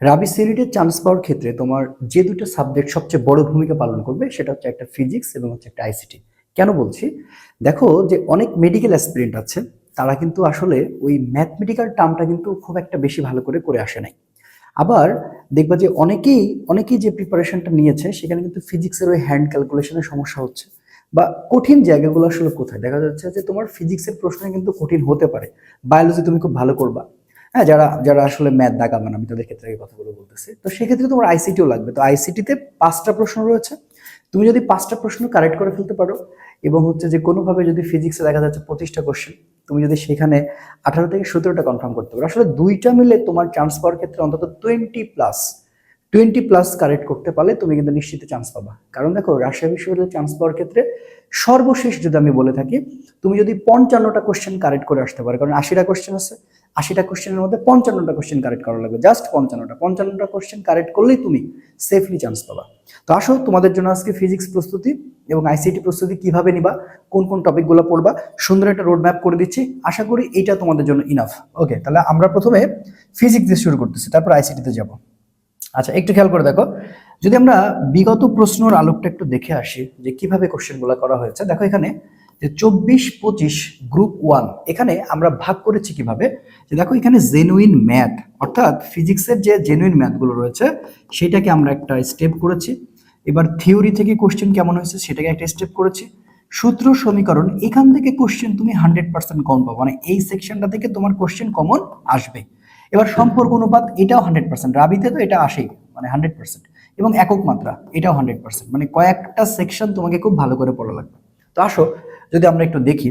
রাবি সিরিডের chance পাওয়ার ক্ষেত্রে তোমার যে দুটো সাবজেক্ট সবচেয়ে বড় ভূমিকা পালন করবে সেটা হচ্ছে একটা ফিজিক্স এবং হচ্ছে একটা আইসিটি কেন বলছি? দেখো যে অনেক মেডিকেল অ্যাসপিরেন্ট আছে, তারা কিন্তু আসলে ওই ম্যাথমেটিক্যাল টার্মটা কিন্তু খুব একটা বেশি ভালো করে করে আসে নাই। আবার দেখবা যে অনেকেই অনেকেই যে প্রিপারেশনটা নিয়েছে, সেখানে কিন্তু ফিজিক্সের ওই হ্যান্ড ক্যালকুলেশনের সমস্যা হচ্ছে। বা কঠিন জায়গাগুলো আসলে কোথায়? দেখা যাচ্ছে যে তোমার ফিজিক্সের প্রশ্ন কিন্তু কঠিন হতে পারে। বায়োলজি তুমি খুব ভালো করবা। হ্যাঁ যারা যারা আসলে ম্যাথ দাগাবেন আমি তাদের ক্ষেত্রে কথাগুলো বলতেছি। তো সেক্ষেত্রে তোমার আইসিটিও লাগবে। তো আইসিটিতে পাঁচটা প্রশ্ন রয়েছে। তুমি যদি পাঁচটা প্রশ্ন কারেক্ট করে ফেলতে পারো এবং হচ্ছে যে কোনোভাবে যদি ফিজিক্সে দেখা যাচ্ছে পঁচিশটা কোশ্চেন তুমি যদি সেখানে আঠারো থেকে সতেরোটা কনফার্ম করতে পারো। আসলে দুইটা মিলে তোমার চান্স পাওয়ার ক্ষেত্রে অন্তত twenty plus twenty plus correct করতে পারলে তুমি কিন্তু নিশ্চিত চান্স পাবা। কারণ দেখো রাজশাহী বিশ্ববিদ্যালয়ে চান্স পাওয়ার ক্ষেত্রে সর্বশেষ যদি আমি বলে থাকি, তুমি যদি পঞ্চান্নটা কোশ্চেন কারেক্ট করে আসতে পারো, কারণ আশিটা কোশ্চেন আছে আশিটা কোশ্চেনের মধ্যে পঞ্চান্নটা কোশ্চেন কারেক্ট করা লাগবে। জাস্ট পঞ্চান্নটা। পঞ্চান্নটা কোশ্চেন কারেক্ট করলেই তুমি সেফলি চান্স পাবা। তো আসো, তোমাদের জন্য আজকে ফিজিক্স প্রস্তুতি এবং আইসিটি প্রস্তুতি কীভাবে নিবা, কোন কোন টপিকগুলো পড়বা, সুন্দর একটা রোড ম্যাপ করে দিচ্ছি। আশা করি এইটা তোমাদের জন্য ইনাফ ওকে তাহলে আমরা প্রথমে ফিজিক্স দিয়ে শুরু করতেছি, তারপর আইসিটিতে যাব। আচ্ছা একটু খেয়াল করে দেখো, যদি আমরা বিগত প্রশ্নর আলোকটা একটু দেখে আসি যে কীভাবে কোশ্চেনগুলো করা হয়েছে। দেখো এখানে যে চব্বিশ পঁচিশ গ্রুপ ওয়ান, এখানে আমরা ভাগ করেছি কীভাবে? যে দেখো এখানে জেনুইন ম্যাথ অর্থাৎ ফিজিক্সের যে জেনুইন ম্যাথগুলো রয়েছে, সেটাকে আমরা একটা স্টেপ করেছি। এবার থিওরি থেকে কোশ্চেন কেমন হয়েছে, সেটাকে একটা স্টেপ করেছি। সূত্র সমীকরণ, এখান থেকে কোশ্চেন তুমি হান্ড্রেড পার্সেন্ট কম পাবো মানে এই সেকশনটা থেকে তোমার কোশ্চেন কমন আসবে। এবার সম্পর্ক অনুপাত, এটাও হান্ড্রেড পার্সেন্ট রাবিতে তো এটা আসেই মানে হান্ড্রেড পার্সেন্ট এবং একক মাত্রা, এটাও হান্ড্রেড পার্সেন্ট মানে কয়েকটা সেকশন তোমাকে খুব ভালো করে পড়া লাগবে। তো আসো যদি আমরা একটু দেখি,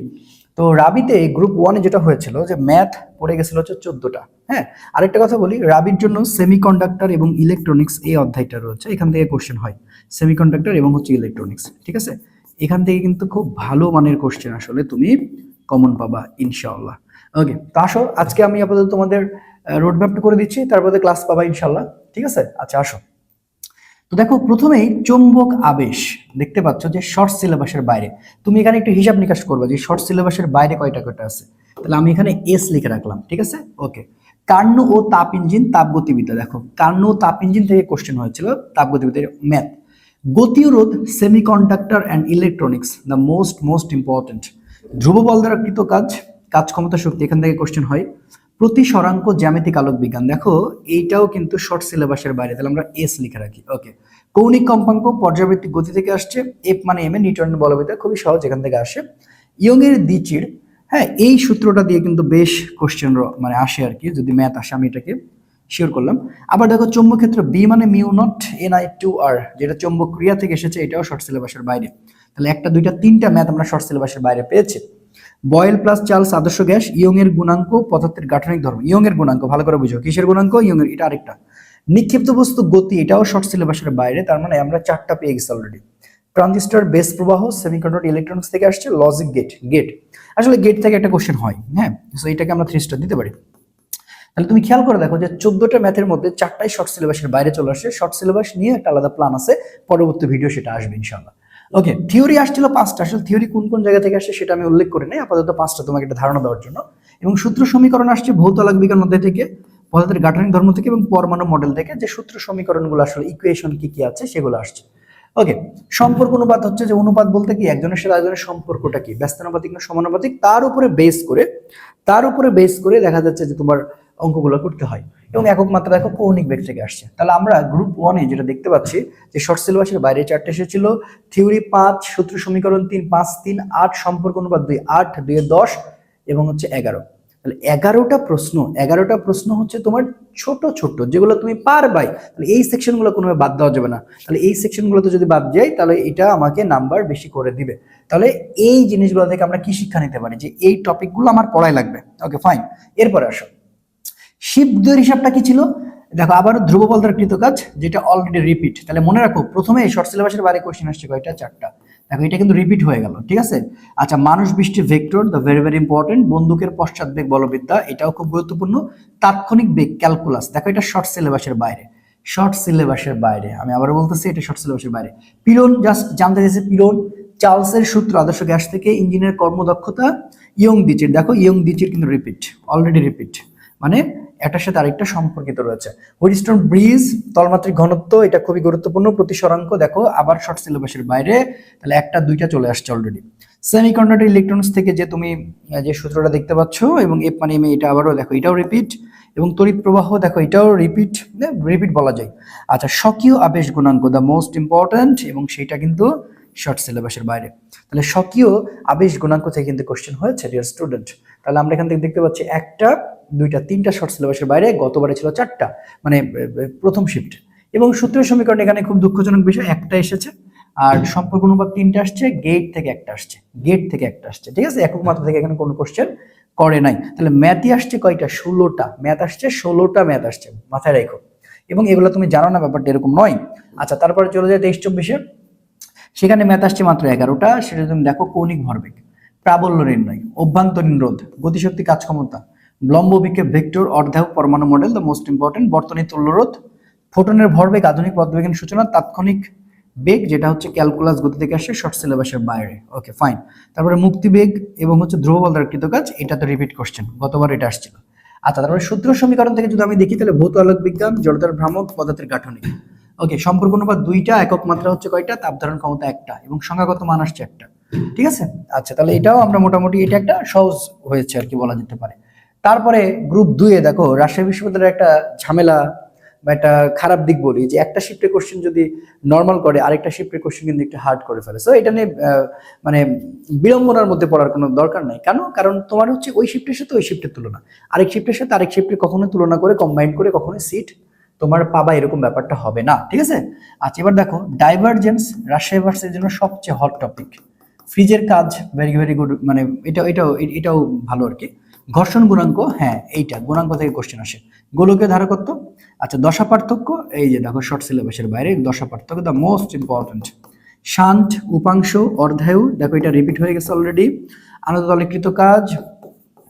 তো রাবিতে গ্রুপ ওয়ানে যেটা হয়েছিল যে ম্যাথ পড়ে গেছিল হচ্ছে চোদ্দটা হ্যাঁ? আরেকটা কথা বলি, রাবির জন্য সেমিকন্ডাক্টর এবং ইলেকট্রনিক্স এই অধ্যায়টা রয়েছে, এখান থেকে কোশ্চেন হয়। সেমিকন্ডাক্টর এবং হচ্ছে ইলেকট্রনিক্স ঠিক আছে? এখান থেকে কিন্তু খুব ভালো মানের কোশ্চেন আসলে তুমি কমন পাবা, ইনশাআল্লাহ। ওকে তো আসো, আজকে আমি আপাতত তোমাদের রোড ম্যাপটা করে দিচ্ছি, তারপরে ক্লাস পাবা ইনশাল্লাহ ঠিক আছে? আচ্ছা আসো। তো দেখো, প্রথমেই চুম্বক আবেশ। দেখতে পাচ্ছ যে শর্ট সিলেবাসের বাইরে। তুমি এখানে একটু হিসাব নিকাশ করবে যে শর্ট সিলেবাসের বাইরে কয়টা কয়টা আছে। তাহলে আমি এখানে এস লিখে রাখলাম, ঠিক আছে? ওকে কার্ণ ও তাপ ইঞ্জিন তাপগতিবিদ্যা। দেখো, কার্ণ ও তাপ ইঞ্জিন থেকে কোশ্চেন হয়েছিল তাপগতিবিদ্যার ম্যাথ গতীয় রোধ semiconductor and electronics the most most important ধ্রুব বল দ্বারা কৃত কাজ কাজ ক্ষমতা শক্তি, এখান থেকে কোশ্চেন হয়। প্রতি সরাঙ্ক জ্যামিতিক আলোক বিজ্ঞান দেখো, এইটাও কিন্তু শর্ট সিলেবাসের বাইরে, তাহলে আমরা এস লিখে রাখি। ওকে কৌণিক কম্পাঙ্ক পর্যাবৃত্তিক গতি থেকে আসছে এফ মানে এম এ নিউটনের বলবিদ্যা, খুবই সহজ এখান থেকে আসে। ইয়ং এর দ্বিচির হ্যাঁ এই সূত্রটা দিয়ে কিন্তু বেশ কোশ্চেন মানে আসে আর কি, যদি ম্যাথ আসে, আমি এটাকে শিওর করলাম। আবার দেখো চৌম্বক ক্ষেত্র বি মানে mu naught N I two R যেটা চৌম্বক ক্রিয়া থেকে এসেছে, এটাও শর্ট সিলেবাসের বাইরে। তাহলে একটা, দুইটা, তিনটা ম্যাথ আমরা শর্ট সিলেবাসের বাইরে পেয়েছি। বয়েল প্লাস চার্লস আদর্শ গ্যাস ইয়ং এর গুণাঙ্ক, পদার্থের গাঠনিক ধর্ম। ইয়ং এর গুণাঙ্ক, ভালো করে বুঝো। কিসের গুণাঙ্ক? ইয়ং এর এটা আরেকটা। নিক্ষিপ্ত বস্তু গতি, এটাও শর্ট সিলেবাসের বাইরে, তার মানে আমরা চারটা পেয়ে গেছি অলরেডি ট্রানজিস্টর বেস প্রবাহ সেমিকন্ডাক্টর ইলেকট্রনিক্স থেকে আসছে লজিক গেট গেট আসলে গেট থেকে একটা কোশ্চেন হয় হ্যাঁ? সো এটাকে আমরা থ্রি স্টার দিতে পারি। তাহলে তুমি খেয়াল করে দেখো যে চোদ্দটা ম্যাথের মধ্যে চারটাই শর্ট সিলেবাসের বাইরে চলে আসে। শর্ট সিলেবাস নিয়ে একটা আলাদা প্ল্যান আছে। পরবর্তী ভিডিও সেটা আসবে ইনশাল্লাহ ওকে থিওরি আসছিল পাঁচটা। আসলে থিওরি কোন কোন জায়গা থেকে আসছে সেটা আমি উল্লেখ করে নাই। আপাতত পাঁচটা তোমাকে একটা ধারণা দেওয়ার জন্য। এবং সূত্র সমীকরণ আসছে ভৌত আলোক বিজ্ঞান অধ্যায় থেকে, পদার্থের গাঠনিক ধর্ম থেকে এবং পরমাণু মডেল থেকে। যে সূত্র সমীকরণগুলো আসলে ইকুয়েশন কি কি আছে সেগুলো আসছে। ওকে সম্পর্ক অনুপাত হচ্ছে যে অনুপাত বলতে কি? একজনের সাথে আরেকজনের সম্পর্কটা কি? ব্যস্তানুপাতিক না সমানুপাতিক? তার উপরে বেস করে, তার উপরে বেস করে দেখা যাচ্ছে যে তোমার অঙ্কগুলো করতে হয় এবং একক মাত্রা দেখো কৌণিক বেগ থেকে আসছে। তাহলে আমরা গ্রুপ ওয়ানে যেটা দেখতে পাচ্ছি যে শর্ট সিলেবাসের বাইরে চারটে এসেছিল থিওরি পাঁচ, সূত্র সমীকরণ তিন, পাঁচ, তিন, আট, সম্পর্ক অনুপাত দুই, আট দুই দশ এবং হচ্ছে এগারো। তাহলে এগারোটা প্রশ্ন এগারোটা প্রশ্ন হচ্ছে তোমার ছোট ছোট, যেগুলো তুমি পারবাই, তাহলে এই সেকশনগুলো কোনোভাবে বাদ দেওয়া যাবে না। তাহলে এই সেকশনগুলোতে যদি বাদ যাই, তাহলে এটা আমাকে নাম্বার বেশি করে দিবে। তাহলে এই জিনিসগুলো থেকে আমরা কি শিক্ষা নিতে পারি? যে এই টপিকগুলো আমার পড়াই লাগবে। ওকে ফাইন এরপরে আসো। শিবদের হিসাবটা কি ছিল? দেখো আবার ধ্রুব বলদার কৃত কাজ, যেটা অলরেডি রিপিট তাহলে মনে রাখো, প্রথমে শর্ট সিলেবাসের বাইরে কোশ্চেন আসছে কয়টা? চারটা। দেখো, এটা কিন্তু রিপিট হয়ে গেল, ঠিক আছে? আচ্ছা মানুষ বৃষ্টি vector the very very important বন্দুকের পশ্চাৎ বেগ, বলবিদ্যা, এটাও খুব গুরুত্বপূর্ণ। তাৎক্ষণিক বেগ ক্যালকুলাস দেখো এটা শর্ট সিলেবাসের বাইরে। শর্ট সিলেবাসের বাইরে, আমি আবার বলতেছি, এটা শর্ট সিলেবাসের বাইরে। পিরন জাস্ট জানতে চাইছে পিরন, চার্লসের সূত্র, আদর্শ গ্যাস থেকে ইঞ্জিনের কর্মদক্ষতা, ইয়ং দিচির দেখো, ইয়ং দিচির কিন্তু রিপিট অলরেডি রিপিট মানে একটার সাথে আরেকটা সম্পর্কিত রয়েছে। হুইটস্টোন ব্রিজ তলমাত্রিক ঘনত্ব, এটা খুবই গুরুত্বপূর্ণ প্রতিসরাঙ্ক দেখো, আবার শর্ট সিলেবাসের বাইরে, তাহলে একটা, দুইটা চলে আসছে অলরেডি সেমিকন্ডাক্টর ইলেকট্রনিক্স থেকে যে তুমি যে সূত্রটা দেখতে পাচ্ছ, এবং এফ মানে এম এটা আবারও, দেখো, এটাও রিপিট এবং তড়িৎ প্রবাহ, দেখো, এটাও রিপিট রিপিট বলা যায়। আচ্ছা স্বকীয় আবেশ গুণাঙ্ক দ্য মোস্ট ইম্পর্ট্যান্ট এবং সেটা কিন্তু শর্ট সিলেবাসের বাইরে। তাহলে স্বকীয় আবেশ গুণাঙ্ক থেকে কিন্তু কোশ্চেন হয়েছে ডিয়ার স্টুডেন্ট তাহলে আমরা এখান থেকে দেখতে পাচ্ছি একটা, দুইটা, তিনটা শর্ট সিলেবাসের বাইরে গতবারে ছিল চারটা মানে প্রথম শিফট এবং সূত্রের সমীকরণ এখানে খুব দুঃখজনক বিষয়, একটা এসেছে, আর সম্পর্ক অনুপাত তিনটা আসছে গেট থেকে একটা আসছে গেট থেকে একটা আসছে, ঠিক আছে? একক মাত্রা থেকে এখানে কোনো কোশ্চেন করে নাই। তাহলে ম্যাথই আসছে কয়টা? ষোলোটা। ম্যাথ আসছে, ষোলোটা ম্যাথ আসছে, মাথায় রেখো। এবং এগুলো তুমি জানো না, ব্যাপারটা এরকম নয়। আচ্ছা তারপরে চলে যায় তেইশ চব্বিশে। সেখানে ম্যাথ আসছে মাত্র এগারোটা, সেটা তুমি দেখো কৌণিক ভরবেগ। প্রাবল্য নির্ণয়, অভ্যন্তরীণ রোধ, গতিশক্তি কাজ ক্ষমতা লম্ব বিক্ষেপ ভেক্টর অর্ধায়ক পরমাণু মডেল দ্য মোস্ট ইম্পর্টেন্ট বর্তনী তুল্যরোধ ফোটনের ভরবেগ, আধুনিক পদ্ধতিবিজ্ঞান সূচনা, তাৎক্ষণিক বেগ, যেটা হচ্ছে ক্যালকুলাস গতি থেকে আসে শর্ট সিলেবাসের বাইরে। ওকে ফাইন তারপরে মুক্তি বেগ এবং হচ্ছে ধ্রুব বল দ্বারা কৃত কাজ এটা তো রিপিট কোশ্চেন গতবার এটা আসছিল। আচ্ছা তারপরে সূত্র সমীকরণ থেকে যদি আমি দেখি, তাহলে ভৌত আলোক বিজ্ঞান জড়তার ভ্রামক, পদার্থের গাঠনিক। ওকে সম্পর্ক অনুপাত দুইটা, একক মাত্রা হচ্ছে কয়টা? তাপ ধারণ ক্ষমতা একটা এবং সংখ্যাগত মান আসছে একটা। ঠিক আছে? আচ্ছা তাহলে এটাও আমরা মোটামুটি এটা একটা সহজ হয়েছে আর কি বলা যেতে পারে। তারপরে গ্রুপ দুয়ে দেখো, রাজশাহী বিশ্ববিদ্যালয়ের একটা ঝামেলা বা একটা খারাপ দিক বলি যে একটা শিফটের কোশ্চেন যদি নর্মাল করে, আরেকটা শিফটের কোশ্চেন কিন্তু একটু হার্ড করে ফেলে। সো এটা নিয়ে মানে বিড়ম্বনার মধ্যে পড়ার কোনো দরকার নাই। কেন? কারণ তোমার হচ্ছে ওই শিফটের সাথে ওই শিফটের তুলনা। আরেক শিফটের সাথে আরেক শিফটের কখনোই তুলনা করে কম্বাইন করে কখনোই সিট তোমার পাবা এরকম ব্যাপারটা হবে না, ঠিক আছে? আচ্ছা এবার দেখো ডাইভারজেন্স রাজশাহী জন্য সবচেয়ে হট টপিক ফ্রিজের কাজ ভেরি ভেরি গুড মানে এটা এটাও এটাও ভালো আর কি। ঘর্ষণ গুণাঙ্ক হ্যাঁ এইটা, গুণাঙ্ক থেকে কোশ্চেন আসে। গোলকীয় ধারকত্ব আচ্ছা দশা পার্থক্য, এই যে দেখো শর্ট সিলেবাসের বাইরে, দশা পার্থক্য দ্য মোস্ট ইম্পর্টেন্ট শান্ত উপাংশ, অর্ধায়ু, দেখো এটা রিপিট হয়ে গেছে অলরেডি আনন্দ দলেকৃত কাজ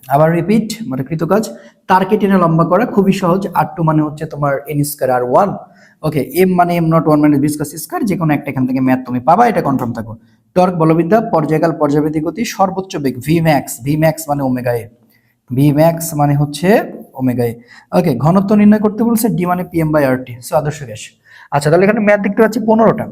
আবার রিপিট মানে কৃতকাজ। তারকে টেনে লম্বা করা, খুবই সহজ। আর টু মানে হচ্ছে তোমার N square R one okay M মানে এম নট ওয়ান মানে বিস্কাস স্কোয়ার যে কোনো একটা এখান থেকে ম্যাথ তুমি পাবা, এটা কনফার্ম থাকো। টর্ক বলবিদ্যা, পর্যায়কাল পর্যাবৃত্তি গতি, সর্বোচ্চ বেগ ভি ম্যাক্স ভি ম্যাক্স মানে ওমেগা এ ভি ম্যাক্স মানে হচ্ছে ওমেগা এ ওকে ঘনত্ব নির্ণয় করতে বলছে ডি মানে PM by R T so আদর্শ গ্যাস। আচ্ছা তাহলে এখানে ম্যাথ দেখতে পাচ্ছি পনেরোটা।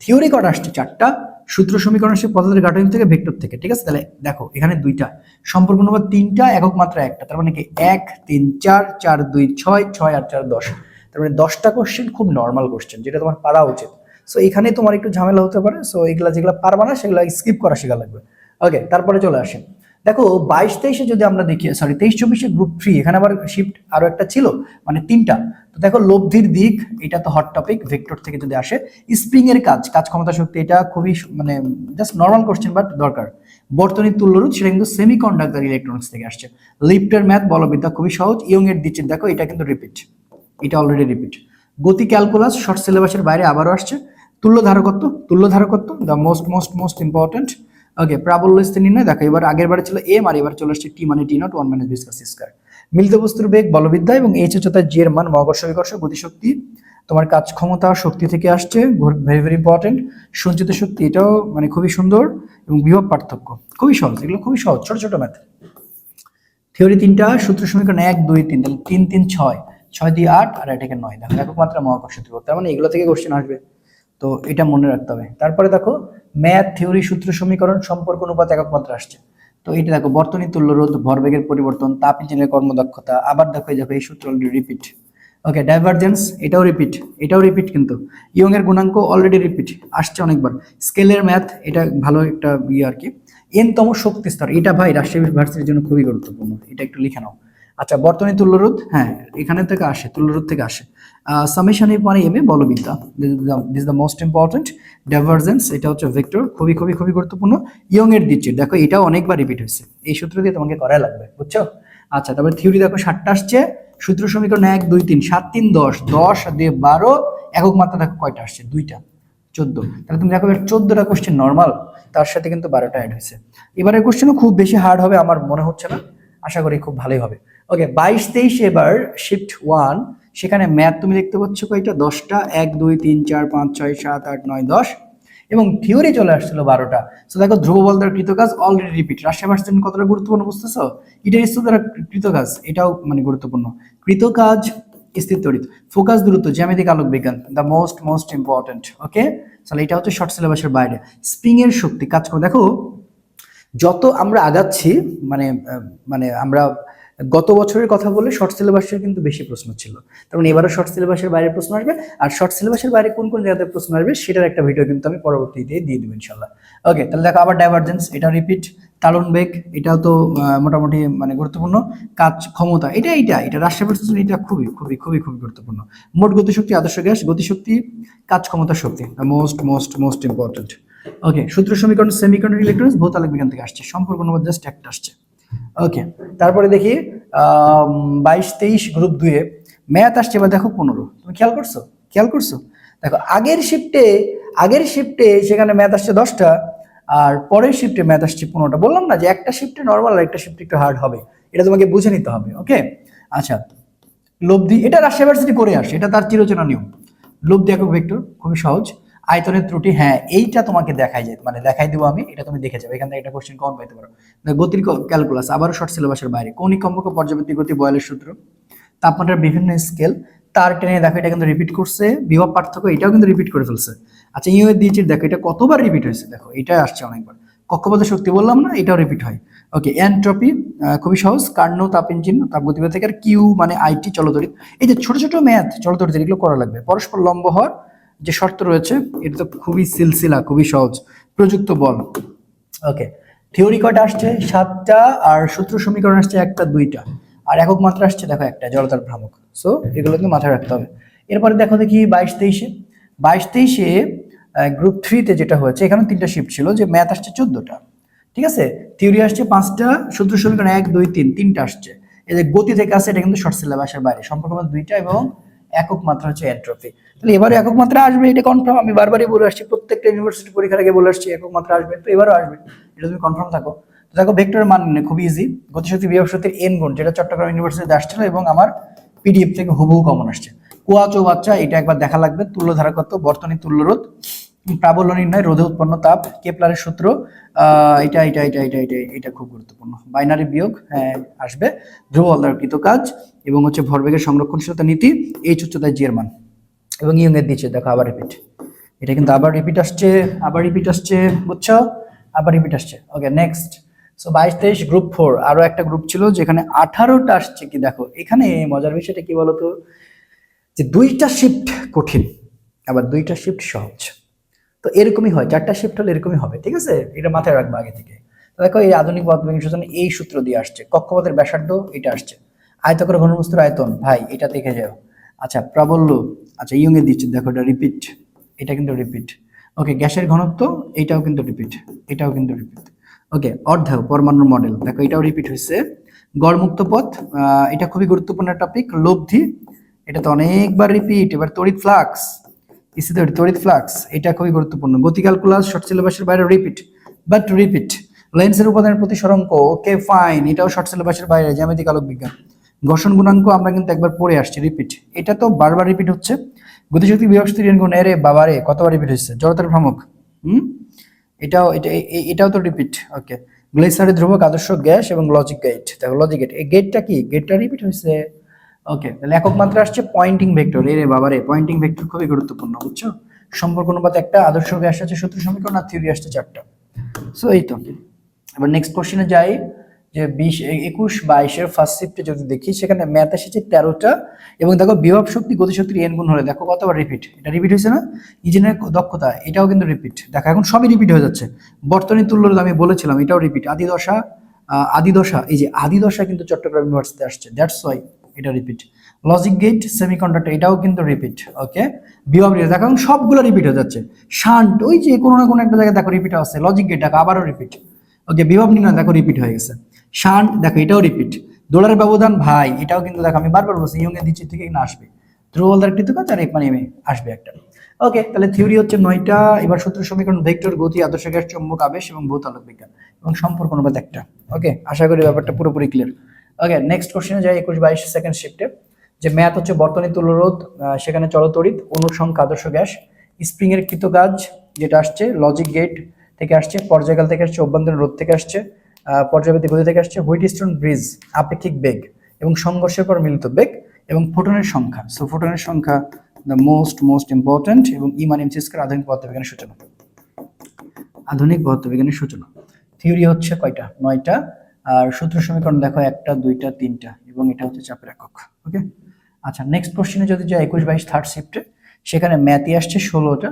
থিওরি কটা আসছে চারটা। সূত্র সমীকরণ সে পদার্থের গাঠনিক থেকে ভেক্টর থেকে, ঠিক আছে? তাহলে দেখো, এখানে দুইটা। সম্পর্ক অনুপাত তিনটা, একক মাত্রা একটা। তার মানে কি? এক, তিন, চার চার, দুই, ছয় ছয় আর চার, দশ। তার মানে দশটা কোশ্চেন খুব নর্মাল কোশ্চেন যেটা তোমার পারা উচিত। সো এখানে তোমার একটু ঝামেলা হতে পারে। সো এগুলা যেগুলো পারবা না, সেগুলো স্কিপ করা শেখা লাগবে। ওকে তারপরে চলে আসেন দেখো, বাইশ, তেইশে যদি আমরা দেখি সরি তেইশ, চব্বিশে গ্রুপ থ্রি এখানে আবার শিফট আরও একটা ছিল মানে তিনটা। তো দেখো, লব্ধির দিক, এটা তো হট টপিক ভেক্টর থেকে যদি আসে স্প্রিং এর কাজ কাজ ক্ষমতা শক্তি, এটা খুবই মানে জাস্ট নর্মাল কোশ্চেন বাট দরকার। বর্তনীর তুল্যরূপ, সেটা কিন্তু সেমি কন্ডাক্টর ইলেকট্রনিক্স থেকে আসছে। লিফটের ম্যাথ বলবিদ্যা, খুবই সহজ ইয়ং এর দিচ্ছে দেখো এটা কিন্তু রিপিট এটা অলরেডি রিপিট গতি ক্যালকুলাস শর্ট সিলেবাসের বাইরে আবারও আসছে। তুল্য ধারকত্ব তুল্য ধারকত্ব the most most most important okay প্রাবল্য স্থির নির্ণয়, দেখো, এবার আগের বারে ছিল এম আর এবার চলে আসছে টি মানে টি নট ওয়ান মাইনাস বিস্কাস স্কয়ার মিলিত বস্তুর বেগ, বলবিদ্যা এবং এইচ হচ্ছে জি এর মান, মহাকর্ষ বিকর্ষ গতিশক্তি। তোমার কাজ ক্ষমতা, শক্তি থেকে আসছে ভেরি ভেরি ইম্পর্টেন্ট সঞ্চিত শক্তি, এটাও মানে খুবই সুন্দর এবং বিভব পার্থক্য। খুবই সহজ, এগুলো খুবই সহজ, ছোট ছোট ম্যাথ থিওরি তিনটা, সূত্র সমীকরণ এক, দুই, তিন, তাহলে তিন তিন, ছয়। ছয় দিয়ে আট, আর এটাকে নয়। দেখো একক মাত্রা মহাকর্ষ ধ্রুবক। তার মানে এগুলো থেকে কোশ্চেন আসবে। তো এটা মনে রাখতে হবে। তারপরে দেখো ম্যাথ থিওরি সূত্র সমীকরণ সম্পর্ক অনুপাত একক মাত্রা আসছে। তো এটা দেখো, বর্তনী তুল্য রোধ ভরবেগের পরিবর্তন তাপ ইঞ্জিনের কর্মদক্ষতা, আবার দেখো এই দেখো এই সূত্র রিপিট ওকে ডাইভারজেন্স এটাও রিপিট এটাও রিপিট কিন্তু। ইয়ং এর গুণাঙ্ক অলরেডি রিপিট আসছে অনেকবার। স্কেলের ম্যাথ এটা ভালো একটা ইয়ে আর কি। এনতম শক্তি স্তর, এটা ভাই রাষ্ট্রীয় ভার্সিটির জন্য খুবই গুরুত্বপূর্ণ, এটা একটু লিখে নাও। আচ্ছা বর্তনী তুল্যরোধ হ্যাঁ এখানে থেকে আসে, তুল্যরোধ থেকে আসে। সামেশন এ মানে M A বলবিদ্যা। This the most important divergence এটা হচ্ছে ভেক্টর খুবই খুবই খুবই গুরুত্বপূর্ণ। ইয়ং এর দিচ্ছে দেখো, এটাও অনেকবার রিপিট হয়েছে। এই সূত্র দিয়ে তোমাকে করা লাগবে, বুঝছ? আচ্ছা তারপরে থিওরি দেখো, সাতটা আসছে। সূত্র সমীকরণ এক, দুই, তিন, সাত, তিন, দশ দশ দিয়ে বারো, একক মাত্রা দেখো কয়টা আসছে? দুইটা, চোদ্দ। তাহলে তুমি দেখো চোদ্দটা কোশ্চেন নর্মাল তার সাথে কিন্তু বারোটা অ্যাড হয়েছে। এবারের কোশ্চেনও খুব বেশি হার্ড হবে, আমার মনে হচ্ছে না। আশা করি খুব ভালোই হবে। ওকে বাইশ তেইশ এবার শিফট ওয়ান সেখানে ম্যাথ তুমি দেখতে পাচ্ছ কয়টা? দশটা, এক, দুই, তিন, চার, পাঁচ, ছয়, সাত, আট, নয়, দশ। এবং থিওরি চলে আসছিল বারোটা। সো দেখো ধ্রুব বল দ্বারা কৃতকাজ অলরেডি রিপিট রাশিয়া ভার্সের জন্য কতটা গুরুত্বপূর্ণ বুঝতেছো? এটা স্থির দ্বারা কৃতকাজ, এটাও মানে গুরুত্বপূর্ণ। কৃতকাজ স্থির ফোকাস দূরত্ব, জ্যামিতিক আলোক বিজ্ঞান the most most important okay তাহলে এটা হচ্ছে শর্ট সিলেবাসের বাইরে। স্প্রিং এর শক্তি, কাজ করে। দেখো, যত আমরা আগাচ্ছি মানে মানে আমরা গত বছরের কথা বলে শর্ট সিলেবাসের কিন্তু বেশি প্রশ্ন ছিল। তার মানে এবারও শর্ট সিলেবাসের বাইরে প্রশ্ন আসবে। আর শর্ট সিলেবাসের বাইরে কোন কোন জায়গাতে প্রশ্ন আসবে সেটার একটা ভিডিও কিন্তু আমি পরবর্তীতে দিয়ে দেবো ইনশাল্লাহ ওকে তাহলে দেখো আবার ডাইভারজেন্স এটা রিপিট তালন বেগ, এটাও তো মোটামুটি মানে গুরুত্বপূর্ণ। কাজ ক্ষমতা, এটা এটা এটা রাষ্ট্রীয় প্রশাসন এটা খুবই খুবই খুবই খুবই গুরুত্বপূর্ণ। মোট গতিশক্তি, আদর্শ গ্যাস, গতিশক্তি, কাজ ক্ষমতা, শক্তি most most most important okay সূত্র সমীকরণ সেমিকন্ডাক্টর ইলেকট্রনিক্স ভৌতালিক বিজ্ঞান থেকে আসছে। সম্পর্ক নম্বর জাস্ট একটা আসছে। ওকে তারপরে দেখি বাইশ তেইশ গ্রুপ দুয়ে ম্যাথ আসছে এবার দেখো পনেরো। তুমি খেয়াল করছ? খেয়াল করছ? দেখো, আগের শিফটে আগের শিফটে সেখানে ম্যাথ আসছে দশটা, আর পরের শিফটে ম্যাথ আসছে পনেরোটা। বললাম না যে একটা শিফটে নর্মাল আর একটা শিফটে একটু হার্ড হবে। এটা তোমাকে বুঝে নিতে হবে ওকে আচ্ছা লব্ধি, এটা রাজশাহী ইউনিভার্সিটি করে আসে, এটা তার চিরচেনা নিয়ম। লব্ধি একক ভেক্টর, খুবই সহজ। আয়তনের ত্রুটি হ্যাঁ এইটা তোমাকে দেখাই যায় মানে দেখাই দেবো আমি, এটা তুমি দেখে যাবে এখান থেকে একটা কোশ্চেন কমন পাইতে পারো। গতির ক্যালকুলাস আবারও শর্ট সিলেবাসের বাইরে। কৌণিক কম্পক পর্যাবৃত্তি গতি বয়লের সূত্র, তাপমাত্রার বিভিন্ন স্কেল তার টেনে দেখো, এটা কিন্তু রিপিট করছে, বিভব পার্থক্য, এটাও কিন্তু রিপিট করে ফেলছে। আচ্ছা ইউ এর দিয়েছি দেখো, এটা কতবার রিপিট হয়েছে? দেখো এটা আসছে অনেকবার। কক্ষপথের শক্তি বললাম না, এটাও রিপিট হয়। ওকে এনট্রপি খুবই সহজ, কার্ণ, তাপ ইঞ্জিন, তাপ গতিবেগ থেকে আর কিউ মানে আইটি চলতরিত। এই যে ছোট ছোট ম্যাথ চলতরিত, এগুলো করা লাগবে। পরস্পর লম্ব হওয়ার যে শর্ত রয়েছে এটা তো খুবই সিলসিলা, খুবই সহজ। প্রযুক্ত বল। ওকে থিওরি কয়টা আসছে? সাতটা আর সূত্র সমীকরণ আসছে একটা, দুইটা। আর একক মাত্রা আসছে, দেখো একটা, জড়তার ভ্রামক। সো এগুলো কিন্তু মাথায় রাখতে হবে। এরপরে দেখো দেখি বাইশ তেইশে। বাইশ তেইশে গ্রুপ থ্রিতে যেটা হয়েছে এখানে তিনটা শিফট ছিল, যে ম্যাথ আসছে চোদ্দটা। ঠিক আছে? থিওরি আসছে পাঁচটা, সূত্র সমীকরণ এক, দুই, তিন, তিনটা আসছে। এই যে গতি থেকে আসছে, এটা কিন্তু শর্ট সিলেবাসের বাইরে। সম্পর্ক দুইটা এবং একক মাত্রা হচ্ছে এন্ট্রপি তাহলে এবারও একক মাত্রা আসবে, এটা কনফার্ম আমি বারবারই বলে আসছি, প্রত্যেকটা ইউনিভার্সিটি পরীক্ষার আগে বলে আসছি একক মাত্রা আসবে, তো এবারও আসবে, এটা তুমি কনফার্ম থাকো। তো দেখো ভেক্টরের মান খুবই ইজি গতিশক্তি বিভব শক্তির এন গুণ, যেটা চট্টগ্রাম ইউনিভার্সিটিতে আসছিল এবং আমার পিডিএফ থেকে হুবহু কমন আসছে। কুয়াচো বাচ্চা, এটা একবার দেখা লাগবে তুল্য ধারা কত, বর্তনী তুল্য রোধ প্রাবল্য নির্ণয় রোধে উৎপন্ন তাপ, কেপলারের সূত্র এটা এটা এটা এটা এটা এটা খুব গুরুত্বপূর্ণ। বাইনারি বিয়োগ হ্যাঁ আসবে। ধ্রুব দ্বারা কৃত কাজ এবং হচ্ছে ভরবেগের সংরক্ষণশীলতা নীতি এই উচ্চতায় জিয়ের মান এবং ইয়ং এর দিচ্ছে দেখো আবার রিপিট এটা কিন্তু আবার রিপিট আসছে, আবার রিপিট আসছে, বুঝছ? আবার রিপিট আসছে। ওকে নেক্সট সো বাইশ, তেইশ গ্রুপ ফোর আরও একটা গ্রুপ ছিল যেখানে আঠারোটা আসছে কি দেখো? এখানে মজার বিষয়টা কি বলতো? যে দুইটা শিফট কঠিন, আবার দুইটা শিফট সহজ। তো এরকমই হয়, চারটা শিফট হলে এরকমই হবে, ঠিক আছে? এটা মাথায় রাখব আগে থেকে। দেখো এই আধুনিক সূচন এই সূত্র দিয়ে আসছে, কক্ষপথের ব্যাসার্ধ এটা আসছে। আয়তকার ঘনবস্তুর আয়তন, ভাই, এটা দেখে যাও। আচ্ছা প্রাবল্য আচ্ছা ইয়ং এ দিচ্ছে, দেখো এটা রিপিট এটা কিন্তু রিপিট ওকে গ্যাসের ঘনত্ব, এটাও কিন্তু রিপিট এটাও কিন্তু রিপিট ওকে অর্ধায়ু, পরমাণুর মডেল দেখো এটাও রিপিট হয়েছে। গড়মুক্ত পথ এটা খুবই গুরুত্বপূর্ণ টপিক লব্ধি, এটা তো অনেকবার রিপিট এবার তড়িৎ ফ্লাক্স ইসি তড়িৎ ফ্লাক্স এটা খুবই গুরুত্বপূর্ণ। গতি ক্যালকুলাস শর্ট সিলেবাসের বাইরে রিপিট বাট রিপিট লেন্সের উপাদানের প্রতি সরঙ্ক ওকে ফাইন এটাও শর্ট সিলেবাসের বাইরে, জ্যামিতিক আলোক বিজ্ঞান ঘর্ষণ গুণাঙ্ক আমরা কিন্তু একবার পড়ে আসছি রিপিট এটা তো বারবার রিপিট হচ্ছে। গতিশক্তি বিভক্তি ঋণ গুণ এরে বাবারে, কতবার রিপিট হচ্ছে জড়তার ভ্রামক। হুম? এটাও, এটা এটাও তো রিপিট ওকে গ্লেসারের ধ্রুবক, আদর্শ গ্যাস এবং লজিক গেট দেখো লজিক গেট এই গেটটা কি? গেটটা রিপিট হয়েছে। ওকে তাহলে একক মাত্রা আসছে পয়েন্টিং ভেক্টর এরে বাবারে পয়েন্টিং ভেক্টর খুবই গুরুত্বপূর্ণ বুঝছ? সম্পর্ক অনুপাত একটা আদর্শ গ্যাস আছে সূত্র সমীকরণ আর থিওরি আসছে চারটা সো এই তো। এবার নেক্সট কোশ্চেনে যাই যে বিশ একুশ বাইশের ফার্স্ট শিফটে যদি দেখি সেখানে ম্যাথ এসেছে তেরোটা এবং দেখো বিভব শক্তি গতিশক্তির এন গুণ হলে দেখো কতবার রিপিট এটা রিপিট হয়েছে না? ইঞ্জিনের দক্ষতা এটাও কিন্তু রিপিট দেখো এখন সবই রিপিট হয়ে যাচ্ছে। বর্তনী তুল্য আমি বলেছিলাম এটাও রিপিট আদি দশা আহ, আদি দশা এই যে আদি দশা কিন্তু চট্টগ্রাম ইউনিভার্সিটিতে আসছে। দ্যাটস ওয়াই এটা রিপিট লজিক গেট সেমিকন্ডাক্টর এটাও কিন্তু রিপিট ওকে রিলেজ দেখো সবগুলো রিপিট হয়ে যাচ্ছে। শান্ট ওই যে কোনো না কোনো একটা জায়গায় দেখো রিপিট আছে লজিক গেট দেখো আবারও রিপিট ওকে বিভব নির্ণয় দেখো রিপিট হয়ে গেছে। শান্ট দেখো এটাও রিপিট দোলারের ব্যবধান, ভাই, এটাও কিন্তু দেখো আমি বারবার বলছি ইয়ং এর দিচ্ছি থেকে না আসবে। ধ্রুবলদার কৃতকাজ আর এক মানে এমএ আসবে একটা। ওকে তাহলে থিওরি হচ্ছে নয়টা, এবার সূত্র সমীকরণ ভেক্টর গতি, আদর্শ গ্যাস, চুম্বক, আবেশ এবং ভৌত আলোক বিজ্ঞান এবং সম্পর্ক অনুপাত একটা। ওকে আশা করি ব্যাপারটা পুরোপুরি ক্লিয়ার ওকে নেক্সট কোশ্চেনে যাই একুশ বাইশ সেকেন্ড শিফটে যে ম্যাথ হচ্ছে বর্তনী তুল্যরোধ আহ, সেখানে চলতড়িৎ অনুর সংখ্যা আদর্শ গ্যাস। স্প্রিং এর কৃতকাজ যেটা আসছে লজিক গেট থেকে আসছে পর্যায়কাল থেকে আসছে অভ্যন্তরীণ রোধ থেকে আসছে পর্যায়বৃত্তি গতি থেকে আসছে হুইটস্টোন ব্রিজ আপেক্ষিক বেগ এবং সংঘর্ষের পর মিলিত বেগ এবং ফোটনের সংখ্যা। সো ফোটনের সংখ্যা দ্য মোস্ট মোস্ট ইম্পর্টেন্ট এবং ইমান এমসিস্কার আধুনিক পদার্থবিজ্ঞানের সূচনা। আধুনিক পদার্থবিজ্ঞানের সূচনা। থিওরি হচ্ছে কয়টা? নয়টা। আর সূত্র সমীকরণ দেখো একটা, দুইটা, তিনটা, এবং এটা হচ্ছে চাপের একক ওকে আচ্ছা নেক্সট কোশ্চেনে যদি যায় একুশ, বাইশ থার্ড শিফটে সেখানে ম্যাথই আসছে ষোলোটা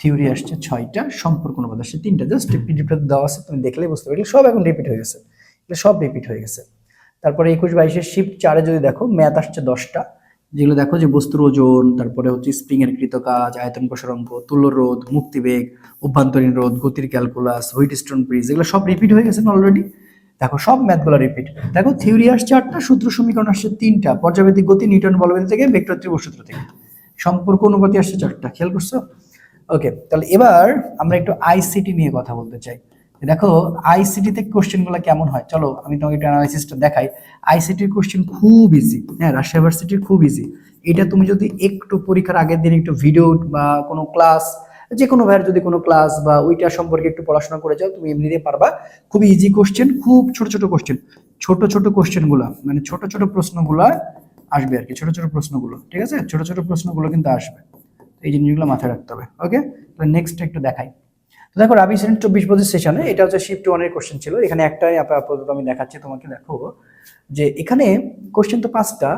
থিওরি আসছে ছয়টা, সম্পর্ক অনুবাদ আসছে তিনটা। জাস্ট পিডিএফটা দেওয়া আছে, তুমি দেখলেই বুঝতে পারবে এগুলো সব এখন রিপিট হয়ে গেছে। এগুলো সব রিপিট হয়ে গেছে। তারপরে একুশ, বাইশের শিফট চারে যদি দেখো, ম্যাথ আসছে দশটা, যেগুলো দেখো যে বস্তুর ওজন, তারপরে হচ্ছে স্প্রিং এর কৃতকাজ আয়তন প্রসারঙ্ক তুল্য রোধ, মুক্তিবেগ, অভ্যন্তরীণ রোধ, গতির ক্যালকুলাস হুইটস্টোন ব্রিজ এগুলো সব রিপিট হয়ে গেছে অলরেডি দেখো, সব ম্যাথগুলো রিপিট দেখো থিওরি আসছে আটটা, সূত্র সমীকরণ আসছে তিনটা, পর্যাবৃত্তিক গতি নিউটন বলবেন থেকে, ভেক্টর ত্রিভুজ সূত্র থেকে। সম্পর্ক অনুপাতি আসছে চারটা, খেয়াল করছ? ওকে তাহলে এবার আমরা একটু আইসিটি নিয়ে কথা বলতে চাই। দেখো আইসিটিতে কোশ্চেনগুলো কেমন হয়? চলো, আমি তোমাকে একটু অ্যানালাইসিসটা দেখাই। আইসিটির কোশ্চেন খুব ইজি হ্যাঁ রাজশাহী ইউনিভার্সিটির খুব ইজি এটা তুমি যদি একটু পরীক্ষার আগের দিন একটু ভিডিও বা কোনো ক্লাস যে কোনো ভাইয়ের যদি কোনো ক্লাস বা ওইটা সম্পর্কে একটু পড়াশোনা করে যাও, তুমি এমনিতে পারবা। খুব ইজি কোশ্চেন খুব ছোট ছোট কোশ্চেন ছোট ছোট কোশ্চেনগুলো মানে ছোট ছোট প্রশ্নগুলো আসবে আর কি, ছোট ছোট প্রশ্নগুলো, ঠিক আছে? ছোট ছোট প্রশ্নগুলো কিন্তু আসবে। এই জিনিসগুলো মাথায় রাখতে হবে ওকে নেক্সট একটু দেখাই। তো দেখো, রাবি সেন চব্বিশ পঁচিশ সেশনে এটা হচ্ছে শিফট ওয়ানের কোশ্চেন ছিল। এখানে একটাই আপাতত আমি দেখাচ্ছি, তোমাকে দেখো যে এখানে কোশ্চেন তো পাঁচটা,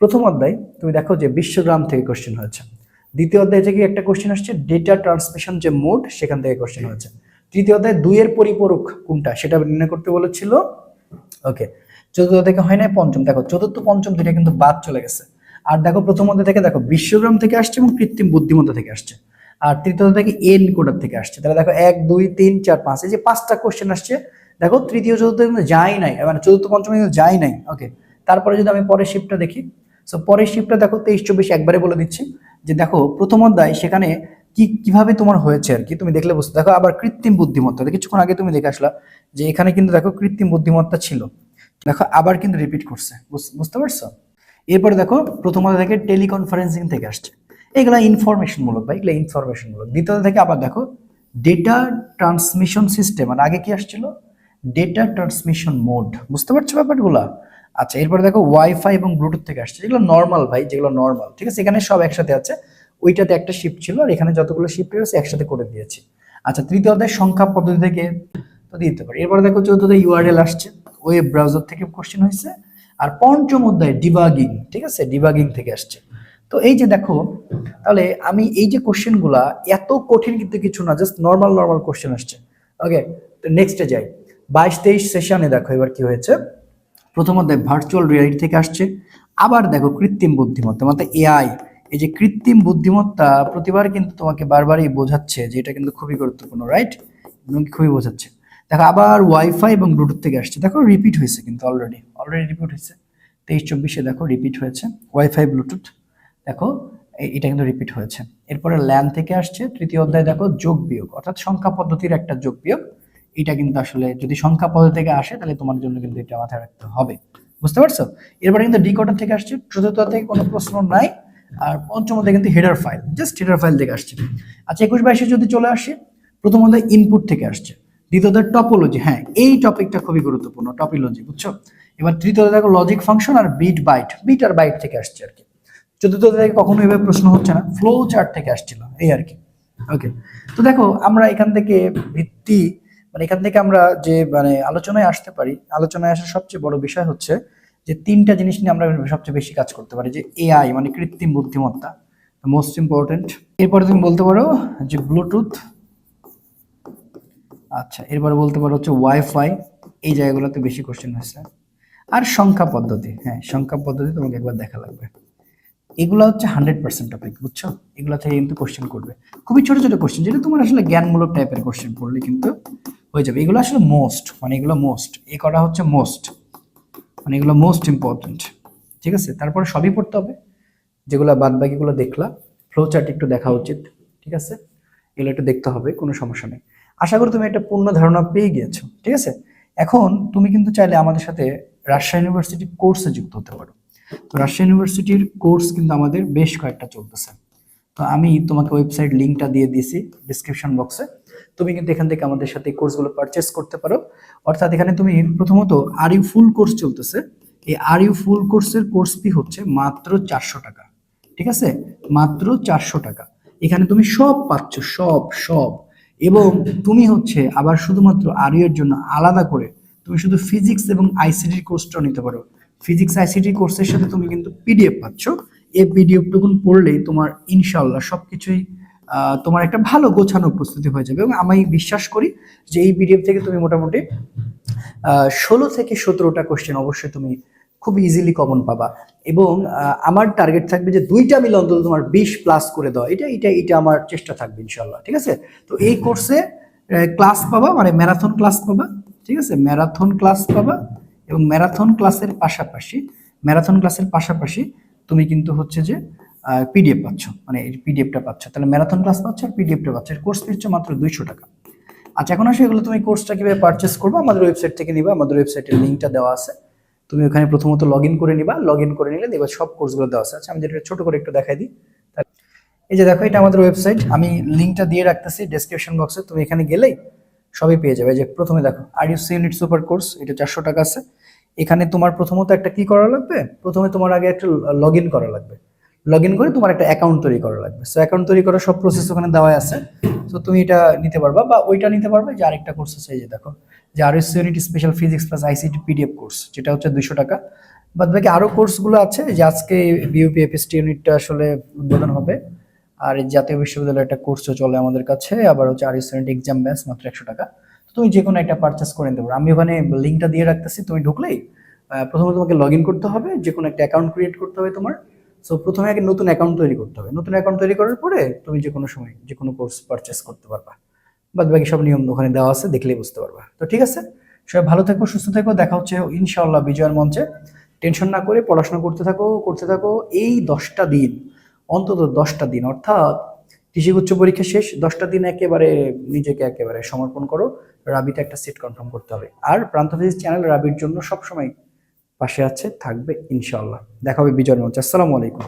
প্রথম অধ্যায়, তুমি দেখো যে বিশ্বগ্রাম থেকে কোশ্চেন হয়েছে। দ্বিতীয় অধ্যায় থেকে একটা কোশ্চেন আসছে ডেটা ট্রান্সমিশন যে মোড সেখান থেকে কোশ্চেন হয়েছে। তৃতীয় অধ্যায়, দুইয়ের পরিপূরক কোনটা, সেটা নির্ণয় করতে বলেছিল। ওকে চতুর্থ থেকে হয় না পঞ্চম। দেখো, চতুর্থ, পঞ্চম দুইটা কিন্তু বাদ চলে গেছে। আর দেখো, প্রথম অধ্যায় থেকে দেখো, বিশ্বগ্রাম থেকে আসছে এবং কৃত্রিম বুদ্ধিমত্তা থেকে আসছে। আর তৃতীয় থেকে এন কোডার থেকে আসছে। তাহলে দেখো, এক, দুই, তিন, চার, পাঁচ, এই যে পাঁচটা কোশ্চেন আসছে, দেখো, তৃতীয়, চতুর্থ কিন্তু যাই নাই মানে চতুর্থ, পঞ্চম কিন্তু যাই নাই। ওকে তারপরে যদি আমি পরের শিফটটা দেখি সো পরের শিফটটা দেখো, তেইশ, চব্বিশ, একবারে বলে দিচ্ছি। যে দেখো, প্রথম অধ্যায় সেখানে কি, কীভাবে তোমার হয়েছে আর কি? তুমি দেখলে বুঝতে, দেখো আবার কৃত্রিম বুদ্ধিমত্তা। কিছুক্ষণ আগে তুমি দেখে আসলা যে এখানে কিন্তু দেখো কৃত্রিম বুদ্ধিমত্তা ছিল। দেখো, আবার কিন্তু রিপিট করছে। বুঝ- বুঝতে পারছ? এরপরে দেখো, প্রথম অধ্যায় থেকে টেলিকনফারেন্সিং থেকে আসছে। এগুলো ইনফরমেশন মূলক বা এগুলো ইনফরমেশন মূলক দ্বিতীয় থেকে আবার দেখো ডেটা ট্রান্সমিশন সিস্টেম আর আগে কি আসছিল? ডেটা ট্রান্সমিশন মোড বুঝতে পারছ ব্যাপারগুলো? আচ্ছা এরপরে দেখো ওয়াইফাই এবং ব্লুটুথ থেকে আসছে, যেগুলো নর্মাল ভাই, যেগুলো নর্মাল ঠিক আছে? এখানে সব একসাথে আছে। ওইটাতে একটা শিফট ছিল আর এখানে যতগুলো শিফট রয়েছে একসাথে করে দিয়েছি। আচ্ছা তৃতীয় অধ্যায়, সংখ্যা পদ্ধতি থেকে তো দিতে পারি। এরপরে দেখো চতুর্থ ইউআরএল আসছে ওয়েব ব্রাউজার থেকে কোশ্চেন হয়েছে। আর পঞ্চম অধ্যায় ডিবাগিং ঠিক আছে? ডিবাগিং থেকে আসছে। তো এই যে দেখো, তাহলে আমি এই যে কোশ্চেনগুলা এত কঠিন কিন্তু কিছু না জাস্ট নর্মাল নর্মাল কোশ্চেন আসছে। ওকে তো নেক্সটে যাই। বাইশ তেইশ সেশনে দেখো এবার কি হয়েছে। প্রথম অধ্যায় ভার্চুয়াল রিয়ালিটি থেকে আসছে। আবার দেখো কৃত্রিম বুদ্ধিমত্তা মানে এআই এই যে কৃত্রিম বুদ্ধিমত্তা প্রতিবার কিন্তু তোমাকে বারবারই বোঝাচ্ছে যে এটা কিন্তু খুবই গুরুত্বপূর্ণ রাইট খুবই বোঝাচ্ছে। দেখো আবার ওয়াইফাই এবং ব্লুটুথ থেকে আসছে। দেখো রিপিট হয়েছে কিন্তু অলরেডি অলরেডি রিপিট হয়েছে। তেইশ চব্বিশে দেখো রিপিট হয়েছে। ওয়াইফাই ব্লুটুথ দেখো এটা কিন্তু রিপিট হয়েছে। এরপরে ল্যান থেকে আসছে। তৃতীয় অধ্যায় দেখো যোগ বিয়োগ, অর্থাৎ সংখ্যা পদ্ধতির একটা যোগ বিয়োগ। এটা কিন্তু আসলে যদি সংখ্যা পদ্ধতি থেকে আসে, তাহলে তোমার জন্য কিন্তু এটা মাথায় রাখতে হবে। বুঝতে পারছ? এরপরে কিন্তু ডিকোডার থেকে আসছে, চতুর্থ থেকে কোনো প্রশ্ন নাই, আর পঞ্চম অধ্যায় কিন্তু header file just header file থেকে আসছে। আচ্ছা একুশ বাইশে যদি চলে আসে, প্রথম অধ্যায় ইনপুট থেকে আসছে, দ্বিতীয় অধ্যায় টপোলজি হ্যাঁ এই টপিকটা খুবই গুরুত্বপূর্ণ টপিলজি বুঝছ? এবার তৃতীয় দেখো লজিক ফাংশন আর বিট বাইট বিট আর বাইট থেকে আসছে আর কি। চতুর্থ থেকে কখনো এভাবে প্রশ্ন হচ্ছে না ফ্লো চার্ট থেকে আসছিল, এই আর কি। ওকে তো দেখো, আমরা এখান থেকে ভিত্তি মানে এখান থেকে আমরা যে মানে আলোচনায় আসতে পারি, আলোচনায় আসার সবচেয়ে বড় বিষয় হচ্ছে যে তিনটা জিনিস নিয়ে আমরা সবচেয়ে বেশি কাজ করতে পারি, যে এআই মানে কৃত্রিম বুদ্ধিমত্তা। মোস্ট ইম্পর্টেন্ট এরপরে তুমি বলতে পারো যে ব্লুটুথ আচ্ছা এরপরে বলতে পারো হচ্ছে ওয়াইফাই এই জায়গাগুলোতে বেশি কোশ্চেন হয়েছে। আর সংখ্যা পদ্ধতি। হ্যাঁ সংখ্যা পদ্ধতি তোমাকে একবার দেখা লাগবে। এগুলো হচ্ছে হান্ড্রেড পার্সেন্ট টপিক বুঝছ? এগুলো থেকে কিন্তু কোশ্চেন করবে। খুবই ছোট ছোট কোশ্চেন যেটা তোমার আসলে জ্ঞানমূলক টাইপের কোশ্চেন পড়লে কিন্তু হয়ে যাবে। এগুলো আসলে মোস্ট মানে এগুলো মোস্ট এই কটা হচ্ছে মোস্ট মানে এগুলো মোস্ট ইম্পর্টেন্ট ঠিক আছে? তারপরে সবই পড়তে হবে। যেগুলো বাদ বাকিগুলো দেখলা ফ্লো চার্ট একটু দেখা উচিত, ঠিক আছে? এগুলো একটু দেখতে হবে, কোনো সমস্যা নেই। আশা করি তুমি একটা পূর্ণ ধারণা পেয়ে গিয়েছো, ঠিক আছে? এখন তুমি কিন্তু চাইলে আমাদের সাথে রাজশাহী ইউনিভার্সিটির কোর্সে যুক্ত হতে পারো। তো রাজশাহী ইউনিভার্সিটির কোর্স কিন্তু আমাদের বেশ কয়েকটা চলতেছে। তো আমি তোমাকে ওয়েবসাইট লিঙ্কটা দিয়ে দিয়েছি ডিসক্রিপশন বক্সে তুমি কিন্তু এখান থেকে আমাদের সাথে এই কোর্সগুলো পারচেস করতে পারো। অর্থাৎ এখানে তুমি প্রথমত আর ইউ ফুল কোর্স চলতেছে? এই আর ইউ ফুল কোর্সের কোর্স ফি হচ্ছে মাত্র চারশো টাকা। ঠিক আছে? মাত্র চারশো টাকা। এখানে তুমি সব পাচ্ছ সব সব। এবং তুমি হচ্ছে আবার শুধুমাত্র আর ইউ এর জন্য আলাদা করে তুমি শুধু ফিজিক্স এবং আইসিটির কোর্সটাও নিতে পারো। ফিজিক্স আইসিটি কোর্সের সাথে তুমি কিন্তু পিডিএফ পাচ্ছ। এই পিডিএফটুকুন পড়লেই তোমার ইনশাল্লাহ সবকিছুই আহ, তোমার একটা ভালো গোছানো প্রস্তুতি হয়ে যাবে। এবং আমি বিশ্বাস করি যে এই পিডিএফ থেকে তুমি মোটামুটি ষোলো থেকে সতেরোটা কোশ্চেন অবশ্যই তুমি খুব ইজিলি কমন পাবা। এবং আমার টার্গেট থাকবে যে দুইটা মিলে অন্তত তোমার বিশ প্লাস করে দেওয়া এটা এটা এটা আমার চেষ্টা থাকবে ইনশাল্লাহ ঠিক আছে? তো এই কোর্সে ক্লাস পাবা মানে ম্যারাথন ক্লাস পাবা, ঠিক আছে? ম্যারাথন ক্লাস পাবা এবং ম্যারাথন ক্লাসের পাশাপাশি ম্যারাথন ক্লাসের পাশাপাশি তুমি কিন্তু হচ্ছে যে পিডিএফ পাচ্ছ। মানে পিডিএফটা পাচ্ছ। তাহলে ম্যারাথন ক্লাস পাচ্ছ আর পিডিএফটা পাচ্ছ। কোর্স ফি হচ্ছে মাত্র দুইশো টাকা। আচ্ছা এখন আসে, এগুলো তুমি কোর্সটা কীভাবে পারচেস করবে? আমাদের ওয়েবসাইট থেকে নিবা। আমাদের ওয়েবসাইটের লিঙ্কটা দেওয়া আছে। তুমি ওখানে প্রথমত লগ ইন করে নিবা। লগ ইন করে নিলে দেখবা সব কোর্সগুলো দেওয়া আছে। আচ্ছা আমি যেটা ছোট করে একটু দেখাই দিই। এই যে দেখো, এটা আমাদের ওয়েবসাইট আমি লিঙ্কটা দিয়ে রাখতেছি ডেসক্রিপশন বক্সে তুমি এখানে গেলেই সবই পেয়ে যাবে। যে প্রথমে দেখো আর U C unit super course এটা চারশো টাকা আছে। এখানে তোমার প্রথমত একটা কি করা লাগবে? প্রথমে তোমার আগে একটা লগ ইন করা লাগবে। লগ ইন করে তোমার একটা অ্যাকাউন্ট তৈরি করা লাগবে। সো অ্যাকাউন্ট তৈরি করার সব প্রসেস ওখানে দেওয়া আছে। তো তুমি এটা নিতে পারবা বা ওইটা নিতে পারবে যে আরেকটা কোর্স আছে এই যে দেখো। যে আর S unit special physics plus ICT PDF course যেটা হচ্ছে দুশো টাকা। বাদ বাকি আরও কোর্সগুলো আছে যে আজকে বিউপি এফএসটি ইউনিটটা আসলে উদ্বোধন হবে। আর জাতীয় বিশ্ববিদ্যালয়ের একটা কোর্সও চলে আমাদের কাছে, আবার হচ্ছে আর ইউনিট এক্সাম ব্যাস মাত্র একশো টাকা। তো তুমি যে কোনো একটা পারচেস করে নিতে পারো। আমি ওখানে লিঙ্কটা দিয়ে রাখতেছি, তুমি ঢুকলেই প্রথমে তোমাকে লগ ইন করতে হবে, যে কোনো একটা অ্যাকাউন্ট ক্রিয়েট করতে হবে তোমার। সো প্রথমে আগে নতুন অ্যাকাউন্ট তৈরি করতে হবে। নতুন অ্যাকাউন্ট তৈরি করার পরে তুমি যে কোনো সময় যে কোনো কোর্স পারচেস করতে পারবা। বাদ বাকি সব নিয়ম ওখানে দেওয়া আছে, দেখলেই বুঝতে পারবা। তো ঠিক আছে? সবাই ভালো থেকো, সুস্থ থেকো, দেখা হচ্ছে ইনশাআল্লাহ বিজয়ের মঞ্চে। টেনশন না করে পড়াশোনা করতে থাকো করতে থাকো। এই দশটা দিন, অন্তত দশটা দিন, অর্থাৎ কৃষি উচ্চ পরীক্ষা শেষ, দশটা দিন একেবারে নিজেকে একেবারে সমর্পণ করো। রাবিতে একটা সিট কনফার্ম করতে হবে। আর প্রান্ত চ্যানেল রাবির জন্য সবসময় পাশে আছে থাকবে ইনশাল্লাহ দেখা হবে বিজয় মঞ্চ। আসসালামু আলাইকুম।